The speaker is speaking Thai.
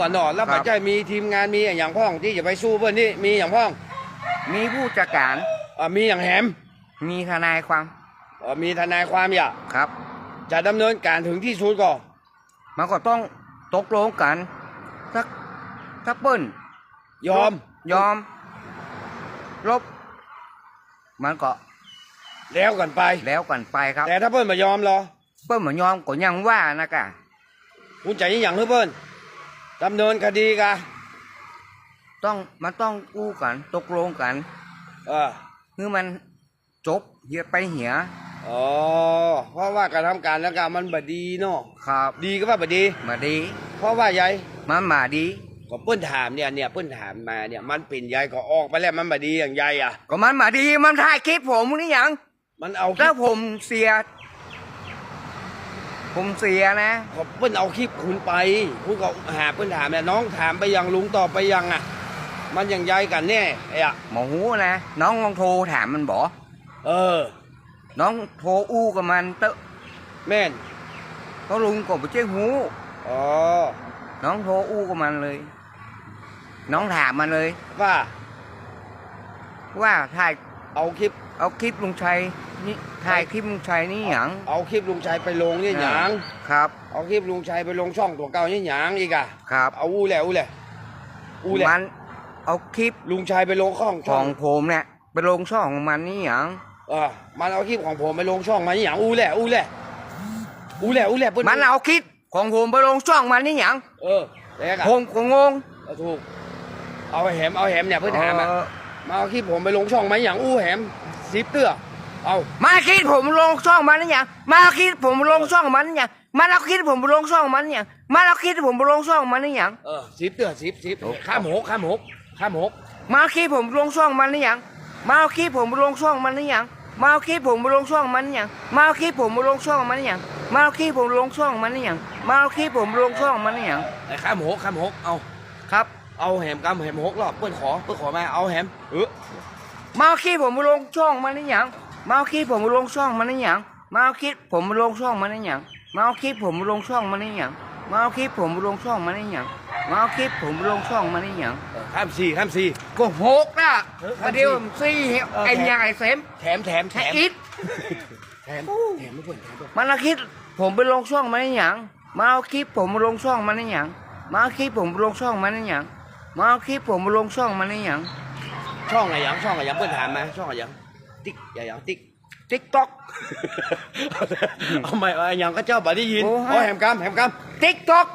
กันเนาะแล้วครับปัจจัยมีทีมงานมีอย่างพ้องที่จะไปสู้เพื่อนนี่มีอย่างพ้องมีผู้จัดการอ่ามีอย่างแหมมีทนายความอ่ามีทนายความอย่าครับ จะดำเนินการถึงที่สุดก่อนมันก็ต้องตกลงกันสักสักเปิ้นยอมยอม ลบ มันก็ แล้วกันไปแล้วกันไปครับ แต่ถ้าเพื่อนมายอมเหรอเปิ้นมายอมก็ยังว่านะกะคุณใจยังอย่างเพื่อน ดำเนินคดีกะต้องมันต้องอู้กันตกลงกัน เออคือมันจบเหียไปเหียอ๋อเพราะว่าการทำการแล้วการมันบดีเนาะครับดีก็ว่าบดี มาดี เพราะว่าใหญ่มันมาดีก็เปิ้นถามเนี่ยเนี่ยเปิ้นถามมาเนี่ยมันเป็นใหญ่ก็ออกไปแล้วมันบดีอย่างใหญ่อะก็มันมาดีมันถ่ายคลิปผมนี่หยัง มันเอาคลิแล้วปผมเสีย ผมเสียนะก็เปิ้นเอาคลิปคุณไปคุณก็หาเปิ้นถามเนี่ยน้องถามไปยังลุงตอบไปยังอะ มันอย่างใหญ่กันแน่ไอ้อะหมอหูนะน้องลองโทรถามมันบอกเออ น้องโทรอู้กับมันเตอะแม่นก็ลุงก็ไปเจ้าหูอ๋อน้องโทรอู้กับมันเลย น้องถามมันเลย ว่า ว่าถ่าย เอาคลิปเอาคลิปลุงชัยนี่ถ่ายคลิปลุงชัยนี่หยังเอาคลิปลุงชัยไปลงนี่หยังครับ เอาคลิปลุงชัยไปลงช่องตัวเก่านี่หยังอีกอะครับเอาอู้แหละอู้แหละอู้แหละมันเอาคลิปลุงชัยไปลงช่องขช่อองงผมเนี่ยไปลงช่องของมันนี่หยังเออมันเอาคลิปของผมไปลงช่องมานี่หยังอู้แหละอู้แหละอู้แหละอู้แหละปิ้มันเอาคลิปของผมไปลงช่องมันนี่หยังเออแล้วกันผมก็งงเอาถูกเอาแหมเอาแหมเนี่ยเพื่อนถามอะเออ มาเอาคลิปผมไปลงช่องมานี่หยังอู้แหมสิบเตื้อเอามาคลิปผมลงช่องมันนี่หยังมาเอาคลิปผมลงช่องมันนี่หยังมาเอาคลิปผมลงช่องมันนี่หยังมาเอาคลิปผมลงช่องมันนี่หยังเออสิบเตื้อสิบสิบโอ้ข้ามหกข้ามหกข้ามหกมาเอาคลิปผมลงช่องมันนี่หยังมาเอาคลิปผมลงช่องมันนี่หยังมาเอาคลิปผมลงช่องมันนี่หยังมาเอาคลิปผมลงช่องมันนี่หยังมาเอาคลิปผมลงช่องมันนี่หยังมาเอาคลิปผมลงช่องมันนี่หยังไอ้ข้ามหกข้ามหกเอาครับ เอาแหมกำแหมหกรอบเพื่อนขอเพื่อนขอมาเอาแหมเออมาเอาคลิปผมลงช่องมันนี่หยังมาเอาคลิปผมลงช่องมันนี่หยังมาเอาคลิปผมลงช่องมันนี่หยังมาเอาคลิปผมลงช่องมันนี่หยังมาเอาคลิปผมลงช่องมันนี่หยังมาเอาคลิปผมลงช่องมันนี่หยังเออข้ามสี่ข้ามสี่ก็หกนะเออประเดี๋ยวสี่เออไอ้ใหญ่เสมแถมแถมแถแค่มอิดแถมแถมไม่เพื่อนแถมเพื่อนมันเอาคลิปผมไปลงช่องมันนี่หยังมาเอาคลิปผมลงช่องมันนี่หยังมาเอาคลิปผมลงช่องมันนี่หยัง มาเอาคลิปผมลงช่องมันนี่หยังช่องอะไรยังช่องอะไรยังเพื่อนถามมาช่องอะไรยังติ๊กอย่ายังติ๊กติ๊กต็อกเอาไม่เอาอย่างก็เจ้าบ่ได้ยินโอ้ฮะเอาแหมกำแหมกำติ๊กต็อก